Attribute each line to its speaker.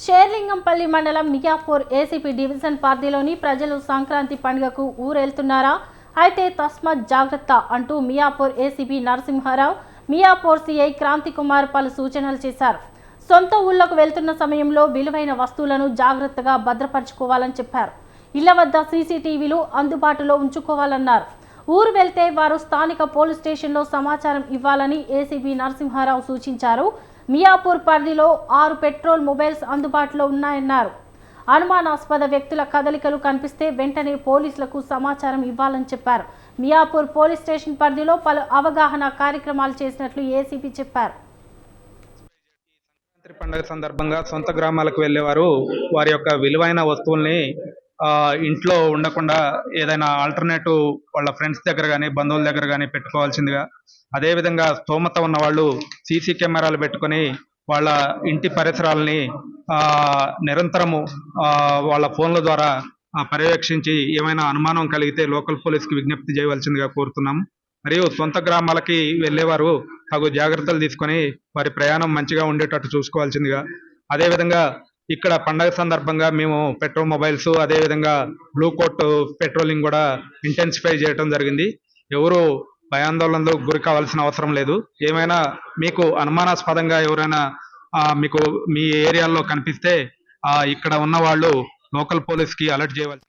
Speaker 1: షేర్లింగంపల్లి మండలం Miyapur ACP division పరిధిలోని ప్రజలు సంక్రాంతి పండుగకు ఊరెళ్తున్నారా? అయితే తస్మత్ జాగ్రత్త అంటూ మియాపూర్ ఏసీపీ నరసింహారావు మియాపూర్ సిఐ క్రాంతి కుమార్ పలు సూచనలు చేశారు. సొంత ఊళ్ళకు వెళ్తున్న సమయంలో విలువైన వస్తువులను జాగ్రత్తగా భద్రపరచుకోవాలని చెప్పారు. ఇళ్ళ వద్ద సీసీటీవీలు అందుబాటులో ఉంచుకోవాలన్నారు. ఊరు వెళ్తే వారు స్థానిక పోలీస్ స్టేషన్లో సమాచారం ఇవ్వాలని ఏసీబీ నరసింహారావు సూచించారు. మియాపూర్ పరిధిలో ఆరు పెట్రోల్ మొబైల్స్ అందుబాటులో ఉన్నాయన్నారు. అనుమానాస్పద వ్యక్తుల కదలికలు కనిపిస్తే వెంటనే పోలీసులకు సమాచారం ఇవ్వాలని చెప్పారు. మియాపూర్ పోలీస్ స్టేషన్ పరిధిలో పలు అవగాహన కార్యక్రమాలు చేసినట్లు ఏసీపీ చెప్పారు.
Speaker 2: పండుగ సందర్భంగా సొంత గ్రామాలకు వెళ్ళేవారు. వారి యొక్క విలువైన వస్తువుల్ని ఇంట్లో ఉండకుండా ఏదైనా ఆల్టర్నేటివ్ వాళ్ళ ఫ్రెండ్స్ దగ్గర కానీ బంధువుల దగ్గర కానీ పెట్టుకోవాల్సిందిగా. అదేవిధంగా స్తోమత ఉన్న వాళ్ళు సీసీ కెమెరాలు పెట్టుకొని వాళ్ళ ఇంటి పరిసరాలని నిరంతరము వాళ్ళ ఫోన్ల ద్వారా పర్యవేక్షించి ఏమైనా అనుమానం కలిగితే లోకల్ పోలీస్కి విజ్ఞప్తి చేయవలసిందిగా కోరుతున్నాం. మరియు సొంత గ్రామాలకి వెళ్ళేవారు తగు జాగ్రత్తలు తీసుకొని వారి ప్రయాణం మంచిగా ఉండేటట్టు చూసుకోవాల్సిందిగా. అదేవిధంగా ఇక్కడ పండగ సందర్భంగా మేము పెట్రోల్ మొబైల్స్ అదేవిధంగా బ్లూ కోట్ పెట్రోలింగ్ కూడా ఇంటెన్సిఫై చేయడం జరిగింది. ఎవరు భయాందోళనలకు గురి కావాల్సిన అవసరం లేదు. ఏమైనా మీకు అనుమానాస్పదంగా ఎవరైనా మీకు మీ ఏరియాలో కనిపిస్తే ఇక్కడ ఉన్న వాళ్ళు లోకల్ పోలీస్కి అలర్ట్ చేయవలసి